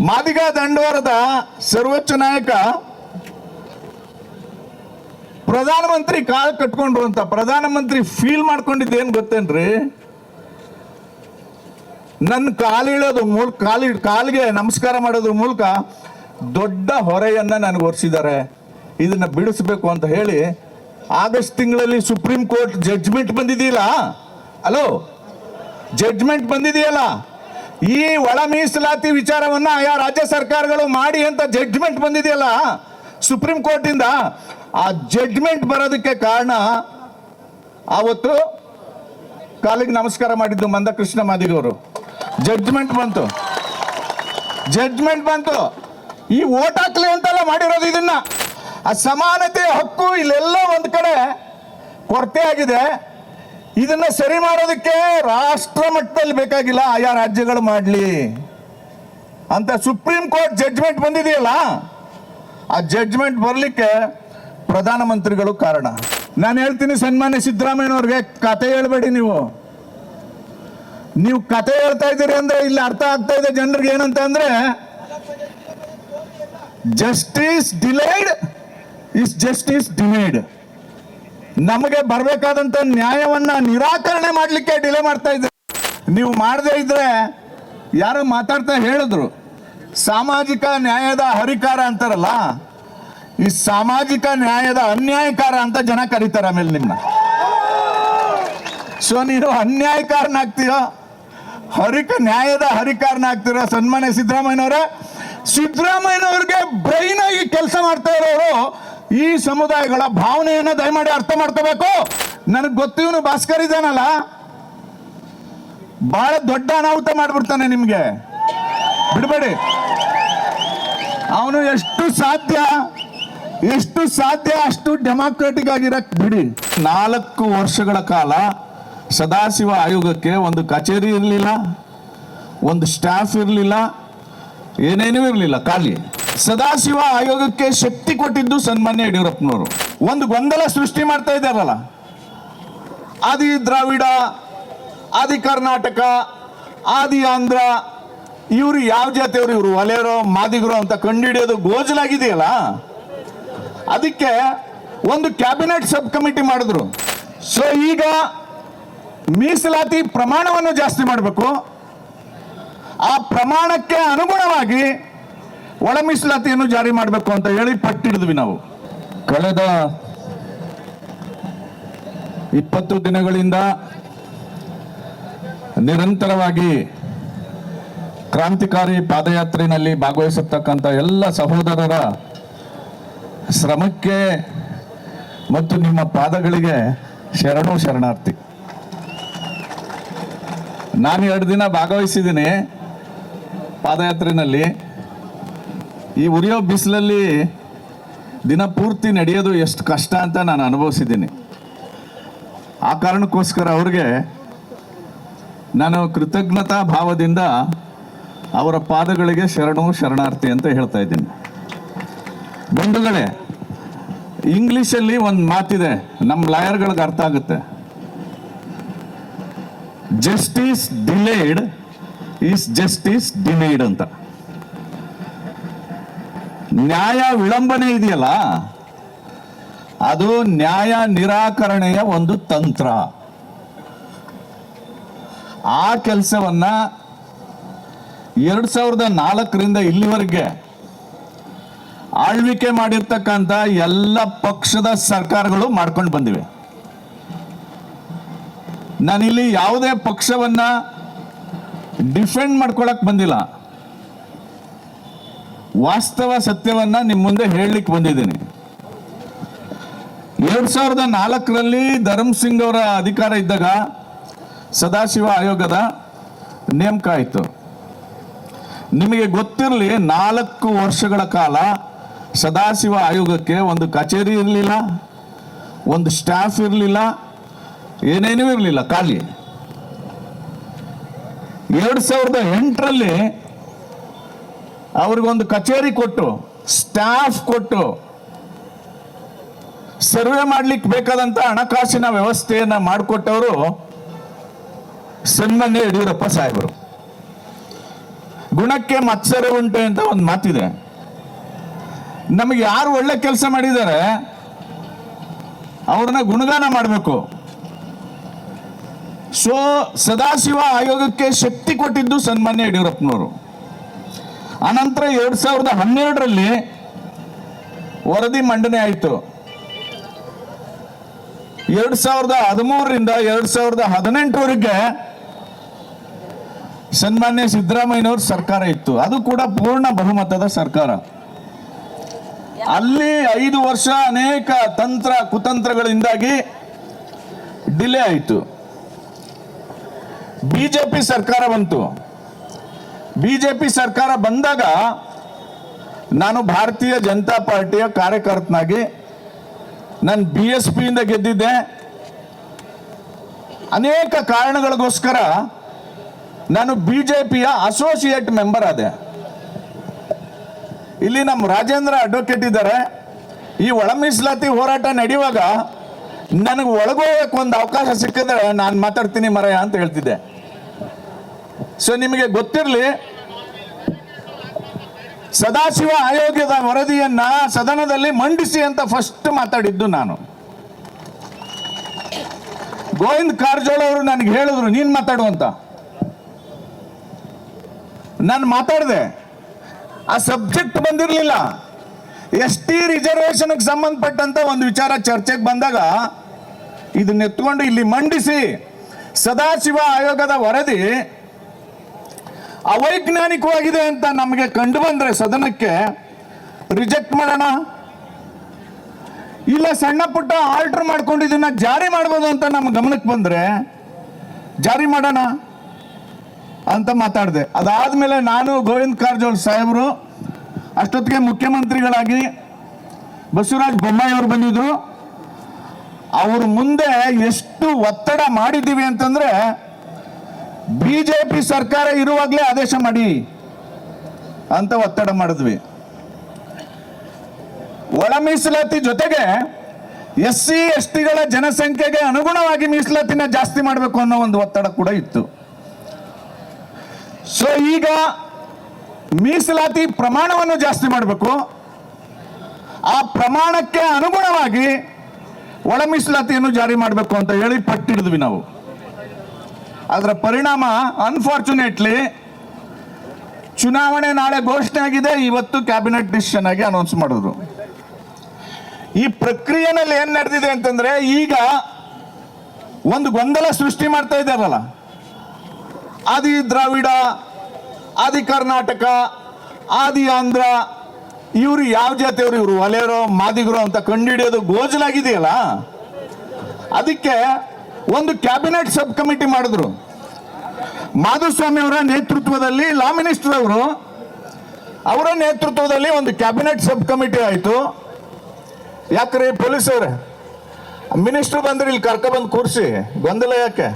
ಮಾದಿಗ ದಂಡವಾರದ ಸರ್ವೋಚ್ಚ ನಾಯಕ, ಪ್ರಧಾನಮಂತ್ರಿ ಕಾಲ್ ಕಟ್ಕೊಂಡ್ರು ಅಂತ ಪ್ರಧಾನಮಂತ್ರಿ ಫೀಲ್ ಮಾಡ್ಕೊಂಡಿದ್ದೇನ್ ಗೊತ್ತೇನ್ರಿ? ನನ್ನ ಕಾಲಿಳೋದು ಮೂಲಕ ಕಾಲಿ ಕಾಲಿಗೆ ನಮಸ್ಕಾರ ಮಾಡೋದ್ರ ಮೂಲಕ ದೊಡ್ಡ ಹೊರೆಯನ್ನು ನನಗೆ ಒರೆಸಿದ್ದಾರೆ. ಇದನ್ನ ಬಿಡಿಸ್ಬೇಕು ಅಂತ ಹೇಳಿ ಆಗಸ್ಟ್ ತಿಂಗಳಲ್ಲಿ ಸುಪ್ರೀಂ ಕೋರ್ಟ್ ಜಡ್ಜ್ಮೆಂಟ್ ಬಂದಿದೆಯಲ್ಲ? ಅಲೋ ಜಡ್ಜ್ಮೆಂಟ್ ಬಂದಿದೆಯಲ್ಲ? ಈ ಒಳ ಮೀಸಲಾತಿ ವಿಚಾರವನ್ನ ಆಯಾ ರಾಜ್ಯ ಸರ್ಕಾರಗಳು ಮಾಡಿ ಅಂತ ಜಡ್ಜ್ಮೆಂಟ್ ಬಂದಿದೆಯಲ್ಲ ಸುಪ್ರೀಂ ಕೋರ್ಟ್ ಇಂದ, ಆ ಜಡ್ಜ್ಮೆಂಟ್ ಬರೋದಕ್ಕೆ ಕಾರಣ ಆವತ್ತು ಕಾಲಿಗೆ ನಮಸ್ಕಾರ ಮಾಡಿದ್ದು ಮಂದಕೃಷ್ಣ ಮಾದಿಗವರು. ಜಡ್ಜ್ಮೆಂಟ್ ಬಂತು. ಜಡ್ಜ್ಮೆಂಟ್ ಬಂತು. ಈ ಓಟ್ ಹಾಕ್ಲಿ ಅಂತೆಲ್ಲ ಮಾಡಿರೋದು ಇದನ್ನ. ಆ ಸಮಾನತೆ ಹಕ್ಕು ಇಲ್ಲೆಲ್ಲ ಒಂದ್ ಕಡೆ ಕೊರತೆ ಆಗಿದೆ. ಇದನ್ನ ಸರಿ ಮಾಡೋದಕ್ಕೆ ರಾಷ್ಟ್ರ ಮಟ್ಟದಲ್ಲಿ ಬೇಕಾಗಿಲ್ಲ ಆಯಾ ರಾಜ್ಯಗಳು ಮಾಡಲಿ. ಅಂತ ಸುಪ್ರೀಂ ಕೋರ್ಟ್ ಜಡ್ಜ್ಮೆಂಟ್ ಬಂದಿದೆಯಲ್ಲ, ಆ ಜಡ್ಜ್ಮೆಂಟ್ ಬರಲಿಕ್ಕೆ ಪ್ರಧಾನಮಂತ್ರಿಗಳು ಕಾರಣ. ನಾನು ಹೇಳ್ತೀನಿ ಸನ್ಮಾನ್ಯ ಸಿದ್ದರಾಮಯ್ಯನವ್ರಿಗೆ, ಕತೆ ಹೇಳ್ಬೇಡಿ ನೀವು. ನೀವು ಕತೆ ಹೇಳ್ತಾ ಇದ್ದೀರಿ ಅಂದ್ರೆ ಇಲ್ಲಿ ಅರ್ಥ ಆಗ್ತಾ ಇದೆ ಜನರಿಗೆ ಏನಂತ ಅಂದ್ರೆ justice delayed is justice denied ನಮಗೆ ಬರಬೇಕಾದಂತ ನ್ಯಾಯವನ್ನ ನಿರಾಕರಣೆ ಮಾಡಲಿಕ್ಕೆ ಡಿಲೇ ಮಾಡ್ತಾ ಇದ್ರೆ. ನೀವು ಮಾಡದೇ ಇದ್ರೆ ಯಾರೋ ಮಾತಾಡ್ತಾ ಹೇಳಿದ್ರು, ಸಾಮಾಜಿಕ ನ್ಯಾಯದ ಹರಿಕಾರ ಅಂತಾರಲ್ಲ, ಈ ಸಾಮಾಜಿಕ ನ್ಯಾಯದ ಅನ್ಯಾಯಕಾರ ಅಂತ ಜನ ಕರೀತಾರೆ ಆಮೇಲೆ ನಿಮ್ಮನ್ನ ಸೊ ನೀನು ಅನ್ಯಾಯಕಾರನಾಗ್ತೀಯೋ, ಹರಿಕ, ನ್ಯಾಯದ ಹರಿಕಾರನಾಗ್ತೀರೋ, ಸನ್ಮಾನ್ಯ ಸಿದ್ದರಾಮಯ್ಯನವರೇ, ಸಿದ್ದರಾಮಯ್ಯನವ್ರಿಗೆ ಬ್ರೈನ್ ಆಗಿ ಕೆಲಸ ಮಾಡ್ತಾ ಇರೋರು ಈ ಸಮುದಾಯಗಳ ಭಾವನೆಯನ್ನ ದಯಮಾಡಿ ಅರ್ಥ ಮಾಡ್ಕೋಬೇಕು. ನನಗೆ ಗೊತ್ತಿವನು ಭಾಸ್ಕರ್ ಇದ್ದಾನಲ್ಲ? ಬಹಳ ದೊಡ್ಡ ಅನಾಹುತ ಮಾಡ್ಬಿಡ್ತಾನೆ ನಿಮಗೆ. ಬಿಡಬೇಡಿ. ಅವನು ಎಷ್ಟು ಸಾಧ್ಯ ಎಷ್ಟು ಸಾಧ್ಯ ಅಷ್ಟು ಡೆಮಾಕ್ರೆಟಿಕ್ ಆಗಿರಕ್ ಬಿಡಿ. ನಾಲ್ಕು ವರ್ಷಗಳ ಕಾಲ ಸದಾಶಿವ ಆಯೋಗಕ್ಕೆ ಒಂದು ಕಚೇರಿ ಇರಲಿಲ್ಲ, ಒಂದು ಸ್ಟಾಫ್ ಇರಲಿಲ್ಲ, ಏನೇನೂ ಇರಲಿಲ್ಲ, ಖಾಲಿ. ಸದಾಶಿವ ಆಯೋಗಕ್ಕೆ ಶಕ್ತಿ ಕೊಟ್ಟಿದ್ದು ಸನ್ಮಾನ್ಯ ಯಡಿಯೂರಪ್ಪನವರು. ಒಂದು ಗೊಂದಲ ಸೃಷ್ಟಿ ಮಾಡ್ತಾ ಇದ್ದಾರಲ್ಲ. ಆದಿ ದ್ರಾವಿಡ, ಆದಿ ಕರ್ನಾಟಕ, ಆದಿ ಆಂಧ್ರ, ಇವರು ಯಾವ ಜಾತಿಯವರು ಇವರು? ಒಲೆಯರೋ, ಮಾದಿಗರು ಅಂತ ಕಂಡುಹಿಡಿಯೋದು ಗೋಜಲಾಗಿದೆಯಲ್ಲ. ಅದಕ್ಕೆ ಒಂದು ಕ್ಯಾಬಿನೆಟ್ ಸಬ್ ಕಮಿಟಿ ಮಾಡಿದ್ರು. ಸೊ ಈಗ ಮೀಸಲಾತಿ ಪ್ರಮಾಣವನ್ನು ಜಾಸ್ತಿ ಮಾಡಬೇಕು. ಆ ಪ್ರಮಾಣಕ್ಕೆ ಅನುಗುಣವಾಗಿ ಒಳ ಮೀಸಲಾತಿಯನ್ನು ಜಾರಿ ಮಾಡಬೇಕು ಅಂತ ಹೇಳಿ ಪಟ್ಟಿಡಿದ್ವಿ ನಾವು. ಕಳೆದ ಇಪ್ಪತ್ತು ದಿನಗಳಿಂದ ನಿರಂತರವಾಗಿ ಕ್ರಾಂತಿಕಾರಿ ಪಾದಯಾತ್ರೆಯಲ್ಲಿ ಭಾಗವಹಿಸತಕ್ಕಂಥ ಎಲ್ಲ ಸಹೋದರರ ಶ್ರಮಕ್ಕೆ ಮತ್ತು ನಿಮ್ಮ ಪಾದಗಳಿಗೆ ಶರಣು ಶರಣಾರ್ಥಿ. ನಾನು ಎರಡು ದಿನ ಭಾಗವಹಿಸಿದ್ದೀನಿ ಪಾದಯಾತ್ರೆಯಲ್ಲಿ ಈ ಉರಿಯೋ ಬಿಸಿಲಲ್ಲಿ ದಿನ ಪೂರ್ತಿ ನಡೆಯೋದು ಎಷ್ಟು ಕಷ್ಟ ಅಂತ ನಾನು ಅನುಭವಿಸಿದ್ದೀನಿ. ಆ ಕಾರಣಕ್ಕೋಸ್ಕರ ಅವ್ರಿಗೆ ನಾನು ಕೃತಜ್ಞತಾ ಭಾವದಿಂದ ಅವರ ಪಾದಗಳಿಗೆ ಶರಣು, ಶರಣಾರ್ಥಿ ಅಂತ ಹೇಳ್ತಾ ಇದ್ದೀನಿ. ಬಂಧುಗಳೇ, ಇಂಗ್ಲೀಷಲ್ಲಿ ಒಂದು ಮಾತಿದೆ ನಮ್ಮ ಲಾಯರ್ಗಳಿಗೆ ಅರ್ಥ ಆಗುತ್ತೆ. Justice delayed is justice denied ಅಂತ. ನ್ಯಾಯ ವಿಳಂಬನೆ ಇದೆಯಲ್ಲ? ಅದು ನ್ಯಾಯ ನಿರಾಕರಣೆಯ ಒಂದು ತಂತ್ರ. ಆ ಕೆಲಸವನ್ನ ಎರಡ್ ಸಾವಿರದ ನಾಲ್ಕರಿಂದ ಇಲ್ಲಿವರೆಗೆ ಆಳ್ವಿಕೆ ಮಾಡಿರ್ತಕ್ಕಂಥ ಎಲ್ಲ ಪಕ್ಷದ ಸರ್ಕಾರಗಳು ಮಾಡ್ಕೊಂಡು ಬಂದಿವೆ. ನಾನಿಲ್ಲಿ ಯಾವುದೇ ಪಕ್ಷವನ್ನ ಡಿಫೆಂಡ್ ಮಾಡ್ಕೊಳಕ್ ಬಂದಿಲ್ಲ. ವಾಸ್ತವ ಸತ್ಯವನ್ನ ನಿಮ್ಮ ಮುಂದೆ ಹೇಳಲಿಕ್ಕೆ ಬಂದಿದ್ದೀನಿ. ಎರಡ್ ಸಾವಿರದ ನಾಲ್ಕರಲ್ಲಿ ಧರ್ಮ್ ಸಿಂಗ್ ಅವರ ಅಧಿಕಾರ ಇದ್ದಾಗ ಸದಾಶಿವ ಆಯೋಗದ ನೇಮಕ ಆಯಿತು. ನಿಮಗೆ ಗೊತ್ತಿರಲಿ ನಾಲ್ಕು ವರ್ಷಗಳ ಕಾಲ ಸದಾಶಿವ ಆಯೋಗಕ್ಕೆ ಒಂದು ಕಚೇರಿ ಇರಲಿಲ್ಲ, ಒಂದು ಸ್ಟಾಫ್ ಇರಲಿಲ್ಲ, ಏನೇನೂ ಇರಲಿಲ್ಲ ಖಾಲಿ. ಎರಡು ಸಾವಿರದ ಎಂಟರಲ್ಲಿ ಅವ್ರಿಗೊಂದು ಕಚೇರಿ ಕೊಟ್ಟು, ಸ್ಟಾಫ್ ಕೊಟ್ಟು, ಸರ್ವೆ ಮಾಡ್ಲಿಕ್ಕೆ ಬೇಕಾದಂತ ಹಣಕಾಸಿನ ವ್ಯವಸ್ಥೆಯನ್ನ ಮಾಡಿಕೊಟ್ಟವರು ಸನ್ಮಾನ್ಯ ಯಡಿಯೂರಪ್ಪ ಸಾಹೇಬರು. ಗುಣಕ್ಕೆ ಮತ್ಸರ ಉಂಟು ಅಂತ ಒಂದು ಮಾತಿದೆ. ನಮಗೆ ಯಾರು ಒಳ್ಳೆ ಕೆಲಸ ಮಾಡಿದ್ದಾರೆ, ಅವ್ರನ್ನ ಗುಣಗಾನ ಮಾಡಬೇಕು. ಸೊ, ಸದಾಶಿವ ಆಯೋಗಕ್ಕೆ ಶಕ್ತಿ ಕೊಟ್ಟಿದ್ದು ಸನ್ಮಾನ್ಯ ಯಡಿಯೂರಪ್ಪನವರು. ಅನಂತರ ಎರಡ್ ಸಾವಿರದ ಹನ್ನೆರಡರಲ್ಲಿ ವರದಿ ಮಂಡನೆ ಆಯಿತು. ಎರಡ್ ಸಾವಿರದ ಹದಿಮೂರರಿಂದ ಎರಡ್ ಸಾವಿರದ ಹದಿನೆಂಟರವರೆಗೆ ಸನ್ಮಾನ್ಯ ಸಿದ್ದರಾಮಯ್ಯನವ್ರ ಸರ್ಕಾರ ಇತ್ತು. ಅದು ಕೂಡ ಪೂರ್ಣ ಬಹುಮತದ ಸರ್ಕಾರ. ಅಲ್ಲಿ ಐದು ವರ್ಷ ಅನೇಕ ತಂತ್ರ ಕುತಂತ್ರಗಳಿಂದಾಗಿ ಡಿಲೇ ಆಯಿತು. ಬಿಜೆಪಿ ಸರ್ಕಾರ ಬಂತು. ಬಿಜೆಪಿ ಸರ್ಕಾರ ಬಂದಾಗ ನಾನು ಭಾರತೀಯ ಜನತಾ ಪಾರ್ಟಿಯ ಕಾರ್ಯಕರ್ತನಾಗಿ ನಾನು ಬಿ ಎಸ್ ಪಿಯಿಂದ ಗೆದ್ದಿದ್ದೆ. ಅನೇಕ ಕಾರಣಗಳಿಗೋಸ್ಕರ ನಾನು ಬಿ ಜೆ ಪಿಯ ಅಸೋಸಿಯೇಟ್ ಮೆಂಬರ್ ಆದೆ. ಇಲ್ಲಿ ನಮ್ಮ ರಾಜೇಂದ್ರ ಅಡ್ವೊಕೇಟ್ ಇದ್ದಾರೆ. ಈ ಒಳ ಮೀಸಲಾತಿ ಹೋರಾಟ ನಡೆಯುವಾಗ ನನಗೆ ಒಳಗೋಗಕ್ಕೆ ಒಂದು ಅವಕಾಶ ಸಿಕ್ಕಿದ್ರೆ ನಾನು ಮಾತಾಡ್ತೀನಿ ಮರಯ ಅಂತ ಹೇಳ್ತಿದ್ದೆ. ಸೊ ನಿಮಗೆ ಗೊತ್ತಿರಲಿ, ಸದಾಶಿವ ಆಯೋಗದ ವರದಿಯನ್ನ ಸದನದಲ್ಲಿ ಮಂಡಿಸಿ ಅಂತ ಫಸ್ಟ್ ಮಾತಾಡಿದ್ದು ನಾನು. ಗೋವಿಂದ್ ಕಾರಜೋಳ ಅವರು ನನಗೆ ಹೇಳಿದ್ರು, ನೀನ್ ಮಾತಾಡುವಂತ ನಾನು ಮಾತಾಡಿದೆ, ಆ ಸಬ್ಜೆಕ್ಟ್ ಬಂದಿರಲಿಲ್ಲ. ಎಸ್ ಟಿ ರಿಸರ್ವೇಷನ್ಗೆ ಸಂಬಂಧಪಟ್ಟಂತ ಒಂದು ವಿಚಾರ ಚರ್ಚೆಗೆ ಬಂದಾಗ, ಇದನ್ನ ಎತ್ಕೊಂಡು ಇಲ್ಲಿ ಮಂಡಿಸಿ, ಸದಾಶಿವ ಆಯೋಗದ ವರದಿ ಅವೈಜ್ಞಾನಿಕವಾಗಿದೆ ಅಂತ ನಮಗೆ ಕಂಡು ಬಂದ್ರೆ ಸದನಕ್ಕೆ ರಿಜೆಕ್ಟ್ ಮಾಡೋಣ. ಇಲ್ಲ, ಸಣ್ಣ ಪುಟ್ಟ ಆಲ್ಟರ್ ಮಾಡ್ಕೊಂಡು ಜಾರಿ ಮಾಡ್ಬೋದು ಅಂತ ನಮ್ಮ ಗಮನಕ್ಕೆ ಬಂದ್ರೆ ಜಾರಿ ಮಾಡೋಣ ಅಂತ ಮಾತಾಡಿದೆ. ಅದಾದ್ಮೇಲೆ ನಾನು ಗೋವಿಂದ ಕಾರಜೋಳ ಸಾಹೇಬರು, ಅಷ್ಟೊತ್ತಿಗೆ ಮುಖ್ಯಮಂತ್ರಿಗಳಾಗಿ ಬಸವರಾಜ ಬೊಮ್ಮಾಯಿ ಅವರು ಬಂದಿದ್ರು. ಅವ್ರ ಮುಂದೆ ಎಷ್ಟು ಒತ್ತಡ ಮಾಡಿದ್ದೀವಿ ಅಂತಂದ್ರೆ ಬಿಜೆಪಿ ಸರ್ಕಾರ ಇರುವಾಗಲೇ ಆದೇಶ ಮಾಡಿ ಅಂತ ಒತ್ತಡ ಮಾಡಿದ್ವಿ. ಒಳ ಮೀಸಲಾತಿ ಜೊತೆಗೆ ಎಸ್ ಸಿ ಎಸ್ ಟಿಗಳ ಜನಸಂಖ್ಯೆಗೆ ಅನುಗುಣವಾಗಿ ಮೀಸಲಾತಿನ ಜಾಸ್ತಿ ಮಾಡಬೇಕು ಅನ್ನೋ ಒಂದು ಒತ್ತಡ ಕೂಡ ಇತ್ತು. ಸೊ ಈಗ ಮೀಸಲಾತಿ ಪ್ರಮಾಣವನ್ನು ಜಾಸ್ತಿ ಮಾಡಬೇಕು. ಆ ಪ್ರಮಾಣಕ್ಕೆ ಅನುಗುಣವಾಗಿ ಒಳ ಮೀಸಲಾತಿಯನ್ನು ಜಾರಿ ಮಾಡಬೇಕು ಅಂತ ಹೇಳಿ ಪಟ್ಟಿಡಿದ್ವಿ ನಾವು. ಅದರ ಪರಿಣಾಮ ಅನ್ಫಾರ್ಚುನೇಟ್ಲಿ ಚುನಾವಣೆ ನಾಳೆ ಘೋಷಣೆ ಆಗಿದೆ. ಇವತ್ತು ಕ್ಯಾಬಿನೆಟ್ ಡಿಸಿಷನ್ ಆಗಿ ಅನೌನ್ಸ್ ಮಾಡಿದ್ರು. ಈ ಪ್ರಕ್ರಿಯೆನಲ್ಲಿ ಏನ್ ನಡೆದಿದೆ ಅಂತಂದ್ರೆ ಈಗ ಒಂದು ಗೊಂದಲ ಸೃಷ್ಟಿ ಮಾಡ್ತಾ ಇದ್ದಾರಲ್ಲ. ಆದಿ ದ್ರಾವಿಡ, ಆದಿ ಕರ್ನಾಟಕ, ಆದಿ ಆಂಧ್ರ, ಇವರು ಯಾವ ಜಾತಿಯವರು? ಇವರು ಒಲೆಯರೋ ಮಾದಿಗರು ಅಂತ ಕಂಡುಹಿಡಿಯೋದು ಗೋಜಲಾಗಿದೆಯಲ್ಲ. ಅದಕ್ಕೆ ಒಂದು ಕ್ಯಾಬಿನೆಟ್ ಸಬ್ ಕಮಿಟಿ ಮಾಡಿದ್ರು. ಮಾಧುಸ್ವಾಮಿ ಅವರ ನೇತೃತ್ವದಲ್ಲಿ ಲಾ ಮಿನಿಸ್ಟರ್ ಅವರು, ಅವರ ನೇತೃತ್ವದಲ್ಲಿ ಒಂದು ಕ್ಯಾಬಿನೆಟ್ ಸಬ್ ಕಮಿಟಿ ಆಯಿತು. ಯಾಕ್ರಿ ಪೊಲೀಸವ್ರೆ ಮಿನಿಸ್ಟರ್ ಬಂದ್ರೆ ಇಲ್ಲಿ ಕರ್ಕೊಬಂದು ಕೂರಿಸಿ, ಗೊಂದಲ ಯಾಕೆ?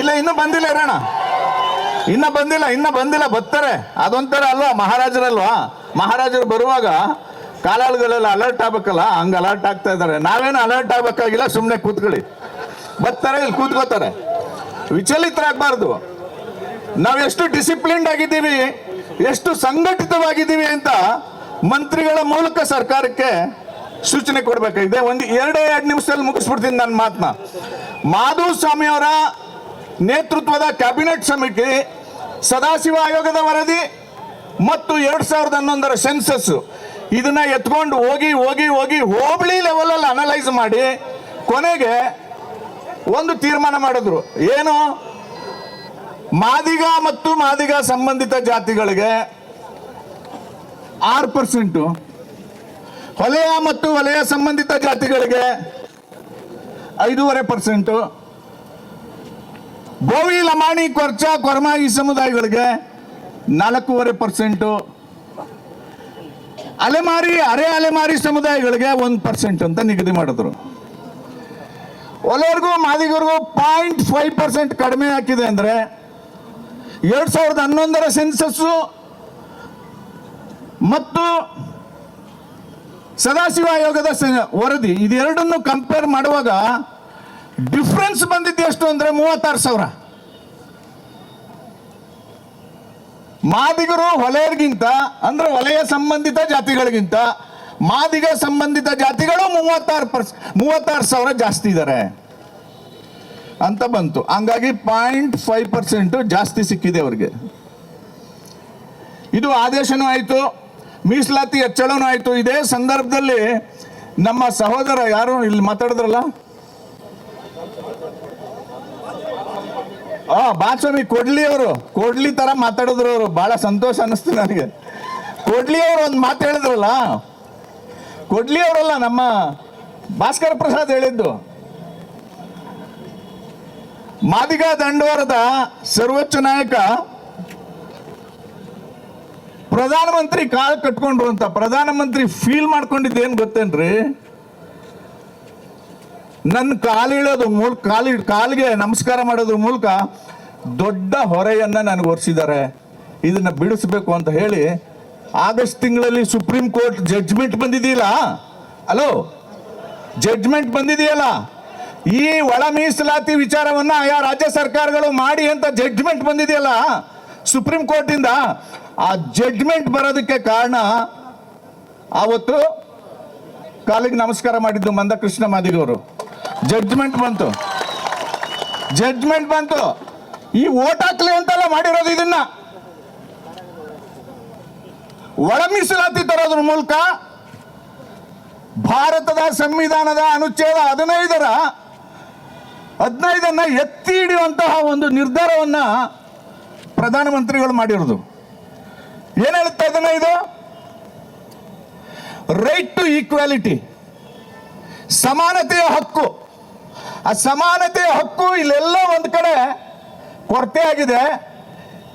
ಇಲ್ಲ, ಇನ್ನು ಬಂದಿಲ್ಲ ರೇಣ ಇನ್ನ ಬಂದಿಲ್ಲ ಇನ್ನ ಬಂದಿಲ್ಲ, ಬರ್ತಾರೆ. ಅದೊಂಥರ ಅಲ್ವಾ, ಮಹಾರಾಜರಲ್ವಾ? ಮಹಾರಾಜರು ಬರುವಾಗ ಕಾಲಾಳುಗಳೆಲ್ಲ ಅಲರ್ಟ್ ಆಗ್ಬೇಕಲ್ಲ, ಹಂಗ ಅಲರ್ಟ್ ಆಗ್ತಾ ಇದ್ದಾರೆ. ನಾವೇನು ಅಲರ್ಟ್ ಆಗ್ಬೇಕಾಗಿಲ್ಲ ಸುಮ್ಮನೆ ಕೂತ್ಕೊಳ್ಳಿ. ಬರ್ತಾರೆ, ಇಲ್ಲಿ ಕೂತ್ಕೋತಾರೆ. ವಿಚಲಿತರಾಗಬಾರ್ದು. ನಾವು ಎಷ್ಟು ಡಿಸಿಪ್ಲಿನ್ಡ್ ಆಗಿದ್ದೀವಿ, ಎಷ್ಟು ಸಂಘಟಿತವಾಗಿದ್ದೀವಿ ಅಂತ ಮಂತ್ರಿಗಳ ಮೂಲಕ ಸರ್ಕಾರಕ್ಕೆ ಸೂಚನೆ ಕೊಡಬೇಕಾಗಿದೆ. ಒಂದು ಎರಡೇ, ಎರಡು ನಿಮಿಷದಲ್ಲಿ ಮುಗಿಸ್ಬಿಡ್ತೀನಿ ನನ್ನ ಮಾತನ್ನ ಮಾಧುಸ್ವಾಮಿ ಅವರ ನೇತೃತ್ವದ ಕ್ಯಾಬಿನೆಟ್ ಸಮಿತಿ ಸದಾಶಿವ ಆಯೋಗದ ವರದಿ ಮತ್ತು ಎರಡು ಸಾವಿರದ ಹನ್ನೊಂದರ ಸೆನ್ಸಸ್ ಇದನ್ನ ಎತ್ಕೊಂಡು ಹೋಗಿ ಹೋಗಿ ಹೋಗಿ ಹೋಬಳಿ ಲೆವೆಲಲ್ಲಿ ಅನಲೈಸ್ ಮಾಡಿ ಕೊನೆಗೆ ಒಂದು ತೀರ್ಮಾನ ಮಾಡಿದ್ರು. ಏನು? ಮಾದಿಗ ಮತ್ತು ಮಾದಿಗ ಸಂಬಂಧಿತ ಜಾತಿಗಳಿಗೆ ಆರು ಪರ್ಸೆಂಟು ಹೊಲೆಯ ಮತ್ತು ವಲಯ ಸಂಬಂಧಿತ ಜಾತಿಗಳಿಗೆ ಐದೂವರೆ ಪರ್ಸೆಂಟು ಗೋವಿ ಲಮಾಣಿ, ಕೊರ್ಚ, ಕೊರ್ಮ ಸಮುದಾಯಗಳಿಗೆ ನಾಲ್ಕೂವರೆ ಪರ್ಸೆಂಟು ಅಲೆಮಾರಿ, ಅರೆ ಅಲೆಮಾರಿ ಸಮುದಾಯಗಳಿಗೆ ಒಂದು ಪರ್ಸೆಂಟ್ ಅಂತ ನಿಗದಿ ಮಾಡಿದ್ರು. ಒಲೆಯವ್ರಿಗೂ ಮಾದಿಗರಿಗೂ ಪಾಯಿಂಟ್ ಫೈವ್ ಪರ್ಸೆಂಟ್ ಕಡಿಮೆ ಹಾಕಿದೆ ಅಂದ್ರೆ ಎರಡು ಸಾವಿರದ ಹನ್ನೊಂದರ ಸೆನ್ಸಸ್ಸು ಮತ್ತು ಸದಾಶಿವ ಆಯೋಗದ ವರದಿ, ಇದೆರಡನ್ನು ಕಂಪೇರ್ ಮಾಡುವಾಗ ಡಿಫ್ರೆನ್ಸ್ ಬಂದಿದ್ದು ಎಷ್ಟು ಅಂದ್ರೆ ಮೂವತ್ತಾರು ಸಾವಿರ. ಮಾದಿಗರು ಹೊಲೆಯರಿಗಿಂತ ಅಂದ್ರೆ ವಲಯ ಸಂಬಂಧಿತ ಜಾತಿಗಳಿಗಿಂತ, ಮಾದಿಗ ಸಂಬಂಧಿತ ಜಾತಿಗಳು ಮೂವತ್ತಾರು ಪರ್ಸ್, ಮೂವತ್ತಾರು ಸಾವಿರ ಜಾಸ್ತಿ ಇದ್ದಾರೆ ಅಂತ ಬಂತು. ಹಂಗಾಗಿ ಪಾಯಿಂಟ್ ಫೈವ್ ಪರ್ಸೆಂಟ್ ಜಾಸ್ತಿ ಸಿಕ್ಕಿದೆ ಅವ್ರಿಗೆ. ಇದು ಆದೇಶನೂ ಆಯಿತು, ಮೀಸಲಾತಿ ಹೆಚ್ಚಳನೂ ಆಯಿತು. ಇದೇ ಸಂದರ್ಭದಲ್ಲಿ ನಮ್ಮ ಸಹೋದರ ಯಾರು ಇಲ್ಲಿ ಮಾತಾಡಿದ್ರಲ್ಲ? ಆ ಬಾಸ್ವಾಮಿ ಕೊಡ್ಲಿ ಅವರು. ಕೊಡ್ಲಿ ತರ ಮಾತಾಡಿದ್ರು ಅವರು. ಬಹಳ ಸಂತೋಷ ಅನಿಸ್ತು ನನಗೆ. ಕೊಡ್ಲಿ ಅವರು ಒಂದು ಮಾತು ಹೇಳಿದ್ರಲ್ಲ? ಕೊಡ್ಲಿ ಅವರಲ್ಲ ನಮ್ಮ ಭಾಸ್ಕರ್ ಪ್ರಸಾದ್ ಹೇಳಿದ್ದು. ಮಾದಿಗ ದಂಡವಾರದ ಸರ್ವೋಚ್ಚ ನಾಯಕ, ಪ್ರಧಾನಮಂತ್ರಿ ಕಾಲ್ ಕಟ್ಕೊಂಡ್ರು ಅಂತ. ಪ್ರಧಾನಮಂತ್ರಿ ಫೀಲ್ ಮಾಡ್ಕೊಂಡಿದ್ದು ಏನ್ ಗೊತ್ತೇನ್ರಿ? ನನ್ನ ಕಾಲಿಳೋದು ಮೂಲಕ ಕಾಲಿ, ಕಾಲಿಗೆ ನಮಸ್ಕಾರ ಮಾಡೋದ್ರ ಮೂಲಕ ದೊಡ್ಡ ಹೊರೆಯನ್ನು ನನಗೆ ಒರೆಸಿದ್ದಾರೆ. ಇದನ್ನ ಬಿಡಿಸ್ಬೇಕು ಅಂತ ಹೇಳಿ ಆಗಸ್ಟ್ ತಿಂಗಳಲ್ಲಿ ಸುಪ್ರೀಂ ಕೋರ್ಟ್ ಜಡ್ಜ್ಮೆಂಟ್ ಬಂದಿದೆಯಲ್ಲ? ಅಲೋ ಜಡ್ಜ್ಮೆಂಟ್ ಬಂದಿದೆಯಲ್ಲ? ಈ ಒಳ ಮೀಸಲಾತಿ ವಿಚಾರವನ್ನ ಆಯಾ ರಾಜ್ಯ ಸರ್ಕಾರಗಳು ಮಾಡಿ ಅಂತ ಜಡ್ಜ್ಮೆಂಟ್ ಬಂದಿದೆಯಲ್ಲ ಸುಪ್ರೀಂ ಕೋರ್ಟಿಂದ? ಆ ಜಡ್ಜ್ಮೆಂಟ್ ಬರೋದಕ್ಕೆ ಕಾರಣ ಆವತ್ತು ಕಾಲಿಗೆ ನಮಸ್ಕಾರ ಮಾಡಿದ್ದು ಮಂದಕೃಷ್ಣ ಮಾದಿಗವರು. ಜಡ್ಜ್ಮೆಂಟ್ ಬಂತು. ಜಡ್ಜ್ಮೆಂಟ್ ಬಂತು. ಈ ಓಟ್ ಹಾಕ್ಲಿ ಅಂತೆಲ್ಲ ಮಾಡಿರೋದು ಇದನ್ನ. ಒಳ ಮೀಸಲಾತಿ ತರೋದ್ರ ಮೂಲಕ ಭಾರತದ ಸಂವಿಧಾನದ ಅನುಚ್ಛೇದ ಹದಿನೈದರ ಹದಿನೈದನ್ನ ಎತ್ತಿ ಹಿಡಿಯುವಂತಹ ಒಂದು ನಿರ್ಧಾರವನ್ನ ಪ್ರಧಾನಮಂತ್ರಿಗಳು ಮಾಡಿರೋದು. ಏನ್ ಹೇಳುತ್ತೆ ಹದಿನೈದು? ರೈಟ್ ಟು ಈಕ್ವಾಲಿಟಿ ಸಮಾನತೆಯ ಹಕ್ಕು. ಸಮಾನತೆಯ ಹಕ್ಕು ಇಲ್ಲೆಲ್ಲ ಒಂದು ಕಡೆ ಕೊರತೆ ಆಗಿದೆ.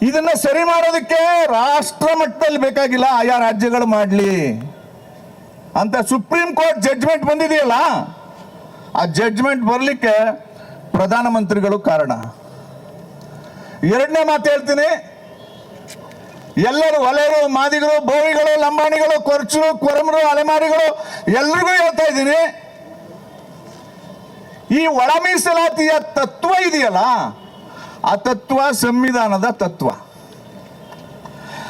ಇದನ್ನ ಸರಿ ಮಾಡೋದಕ್ಕೆ ರಾಷ್ಟ್ರ ಮಟ್ಟದಲ್ಲಿ ಬೇಕಾಗಿಲ್ಲ, ಆಯಾ ರಾಜ್ಯಗಳು ಮಾಡಲಿ ಅಂತ ಸುಪ್ರೀಂ ಕೋರ್ಟ್ ಜಡ್ಜ್ಮೆಂಟ್ ಬಂದಿದೆಯಲ್ಲ, ಆ ಜಡ್ಜ್ಮೆಂಟ್ ಬರಲಿಕ್ಕೆ ಪ್ರಧಾನಮಂತ್ರಿಗಳು ಕಾರಣ. ಎರಡನೇ ಮಾತು ಹೇಳ್ತೀನಿ, ಎಲ್ಲರೂ ಒಲೆಯರು ಮಾದಿಗರು, ಬೋವಿಗಳು, ಲಂಬಾಣಿಗಳು, ಕೊರ್ಚರು, ಕೊರಮರು, ಅಲೆಮಾರಿಗಳು ಎಲ್ರಿಗೂ ಹೇಳ್ತಾ ಇದ್ದೀನಿ ಈ ಒಳ ಮೀಸಲಾತಿಯ ತತ್ವ ಇದೆಯಲ್ಲ, ಆ ತತ್ವ ಸಂವಿಧಾನದ ತತ್ವ.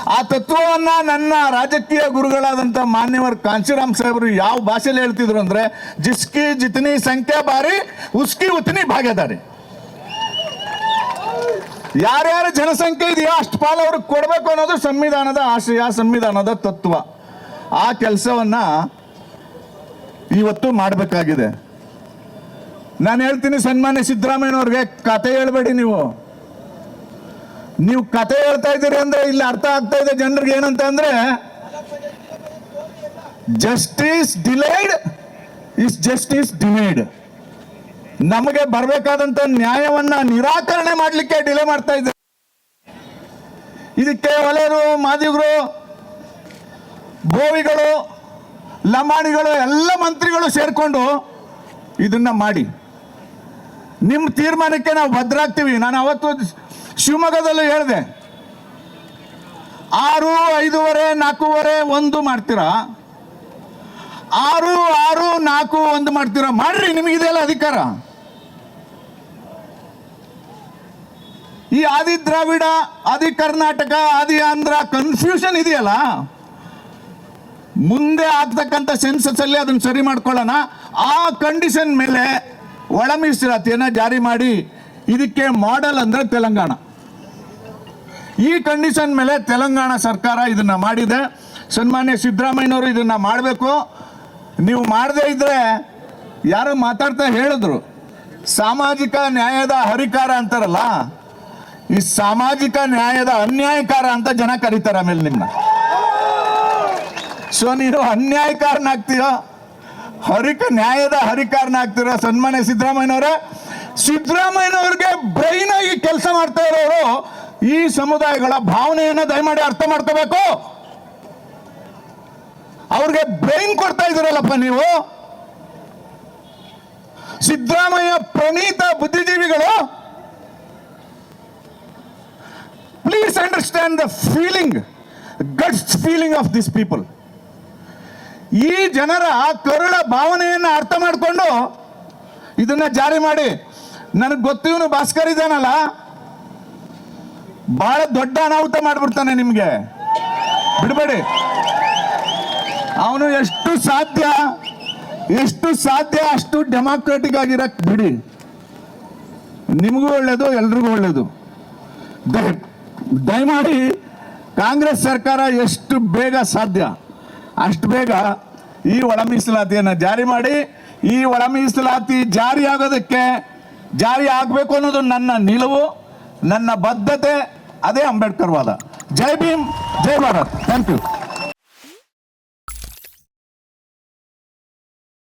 ಆ ತತ್ವವನ್ನ ನನ್ನ ರಾಜಕೀಯ ಗುರುಗಳಾದಂಥ ಮಾನ್ಯವರ್ ಕಾಂಚಿರಾಮ್ ಸಾಹೇಬರು ಯಾವ ಭಾಷೆಯಲ್ಲಿ ಹೇಳ್ತಿದ್ರು ಅಂದ್ರೆ, ಜಿಸ್ಕಿ ಜಿತನಿ ಸಂಖ್ಯೆ ಬಾರಿ, ಉಸ್ಕಿ ಉತ್ನಿ ಭಾಗ್ಯದಾರಿ ಯಾರ್ಯಾರ ಜನಸಂಖ್ಯೆ ಇದೆಯೋ ಅಷ್ಟು ಪಾಲು ಅವ್ರಿಗೆ ಕೊಡಬೇಕು ಅನ್ನೋದು ಸಂವಿಧಾನದ ಆಶಯ, ಸಂವಿಧಾನದ ತತ್ವ. ಆ ಕೆಲಸವನ್ನ ಇವತ್ತು ಮಾಡಬೇಕಾಗಿದೆ. ನಾನು ಹೇಳ್ತೀನಿ ಸನ್ಮಾನ್ಯ ಸಿದ್ದರಾಮಯ್ಯನವ್ರಿಗೆ ಕತೆ ಹೇಳ್ಬೇಡಿ ನೀವು. ನೀವು ಕತೆ ಹೇಳ್ತಾ ಇದ್ದೀರಿ ಅಂದ್ರೆ ಇಲ್ಲಿ ಅರ್ಥ ಆಗ್ತಾ ಇದೆ ಜನರಿಗೆ ಏನಂತ ಅಂದ್ರೆ ಜಸ್ಟಿಸ್ ಡಿಲೈಡ್ ಇಸ್ ಜಸ್ಟಿಸ್ ಡಿವೈಡ್ ನಮಗೆ ಬರಬೇಕಾದಂತ ನ್ಯಾಯವನ್ನ ನಿರಾಕರಣೆ ಮಾಡಲಿಕ್ಕೆ ಡಿಲೇ ಮಾಡ್ತಾ ಇದ್ದಾರೆ. ಇದಕ್ಕೆ ಒಲೆಯರು ಮಾದಿಗರು ಭೋವಿಗಳು ಲಮಾಣಿಗಳು ಎಲ್ಲ ಮಂತ್ರಿಗಳು ಸೇರಿಕೊಂಡು ಇದನ್ನ ಮಾಡಿ. ನಿಮ್ಮ ತೀರ್ಮಾನಕ್ಕೆ ನಾವು ಭದ್ರಾಗ್ತೀವಿ. ನಾನು ಅವತ್ತು ಶಿವಮೊಗ್ಗದಲ್ಲೂ ಹೇಳಿದೆ. ಆರು, ಐದೂವರೆ, ನಾಲ್ಕೂವರೆ, ಒಂದು ಮಾಡ್ತೀರಾ? ಆರು ಆರು, ನಾಲ್ಕು, ಒಂದು ಮಾಡ್ತೀರಾ? ಮಾಡ್ರಿ ನಿಮಗಿದೆಯಲ್ಲ ಅಧಿಕಾರ. ಈ ಆದಿ ದ್ರಾವಿಡ ಆದಿ ಕರ್ನಾಟಕ, ಆದಿ ಆಂಧ್ರ ಕನ್ಫ್ಯೂಷನ್ ಇದೆಯಲ್ಲ? ಮುಂದೆ ಆಗ್ತಕ್ಕಂಥ ಸೆನ್ಸಸ್ ಅಲ್ಲಿ ಅದನ್ನ ಸರಿ ಮಾಡ್ಕೊಳ್ಳೋಣ. ಆ ಕಂಡೀಷನ್ ಮೇಲೆ ಒಳ ಮೀಸಲಾತಿಯನ್ನು ಜಾರಿ ಮಾಡಿ ಇದಕ್ಕೆ ಮಾಡೆಲ್ ಅಂದರೆ ತೆಲಂಗಾಣ. ಈ ಕಂಡೀಷನ್ ಮೇಲೆ ತೆಲಂಗಾಣ ಸರ್ಕಾರ ಇದನ್ನು ಮಾಡಿದೆ. ಸನ್ಮಾನ್ಯ ಸಿದ್ದರಾಮಯ್ಯನವರು ಇದನ್ನು ಮಾಡಬೇಕು. ನೀವು ಮಾಡದೇ ಇದ್ದರೆ ಯಾರೋ ಮಾತಾಡ್ತಾ ಹೇಳಿದ್ರು. ಸಾಮಾಜಿಕ ನ್ಯಾಯದ ಹರಿಕಾರ ಅಂತಾರಲ್ಲ, ಈ ಸಾಮಾಜಿಕ ನ್ಯಾಯದ ಅನ್ಯಾಯಕಾರ ಅಂತ ಜನ ಕರೀತಾರೆ ಆಮೇಲೆ ನಿಮ್ಮನ್ನ ಸೊ ನೀನು ಅನ್ಯಾಯಕಾರನಾಗ್ತೀಯೋ? ಹರಿಕ ನ್ಯಾಯದ ಹರಿಕಾರನಾಗ್ತೀರೋ ಸನ್ಮಾನ್ಯ ಸಿದ್ದರಾಮಯ್ಯನವರೇ, ಸಿದ್ದರಾಮಯ್ಯನವ್ರಿಗೆ ಬ್ರೈನ್ ಆಗಿ ಕೆಲಸ ಮಾಡ್ತಾ ಇರೋರು ಈ ಸಮುದಾಯಗಳ ಭಾವನೆಯನ್ನ ದಯಮಾಡಿ ಅರ್ಥ ಮಾಡ್ಕೋಬೇಕು. ಅವ್ರಿಗೆ ಬ್ರೈನ್ ಕೊಡ್ತಾ ಇದ್ದೀರಲ್ಲಪ್ಪ ನೀವು. ಸಿದ್ದರಾಮಯ್ಯ ಪ್ರಣೀತ ಬುದ್ಧಿಜೀವಿಗಳು. Please understand the feeling guts feeling of this people ಈ ಜನರ ಕರುಳ ಭಾವನೆಯನ್ನು ಅರ್ಥ ಮಾಡಿಕೊಂಡು ಇದನ್ನ ಜಾರಿ ಮಾಡಿ. ನನಗೆ ಗೊತ್ತಿವನು ಭಾಸ್ಕರ್ ಇದ್ದಾನಲ್ಲ. ಬಹಳ ದೊಡ್ಡ ಅನಾಹುತ ಮಾಡ್ಬಿಡ್ತಾನೆ ನಿಮಗೆ. ಬಿಡಬೇಡಿ. ಅವನು ಎಷ್ಟು ಸಾಧ್ಯ ಎಷ್ಟು ಸಾಧ್ಯ ಅಷ್ಟು ಡೆಮಾಕ್ರೆಟಿಕ್ ಆಗಿರಕ್ ಬಿಡಿ. ನಿಮಗೂ ಒಳ್ಳೇದು, ಎಲ್ರಿಗೂ ಒಳ್ಳೇದು. ದಯ- ದಯಮಾಡಿ ಕಾಂಗ್ರೆಸ್ ಸರ್ಕಾರ ಎಷ್ಟು ಬೇಗ ಸಾಧ್ಯ. ಅಷ್ಟು ಬೇಗ ಈ ಒಳ ಮೀಸಲಾತಿಯನ್ನು ಜಾರಿ ಮಾಡಿ, ಈ ಒಳ ಮೀಸಲಾತಿ ಜಾರಿ ಆಗೋದಕ್ಕೆ ಜಾರಿ ಆಗಬೇಕು ಅನ್ನೋದು ನನ್ನ ನಿಲುವು, ನನ್ನ ಬದ್ಧತೆ, ಅದೇ ಅಂಬೇಡ್ಕರ್ ವಾದ. ಜೈ ಭೀಮ್, ಜೈ ಭಾರತ್. Thank you.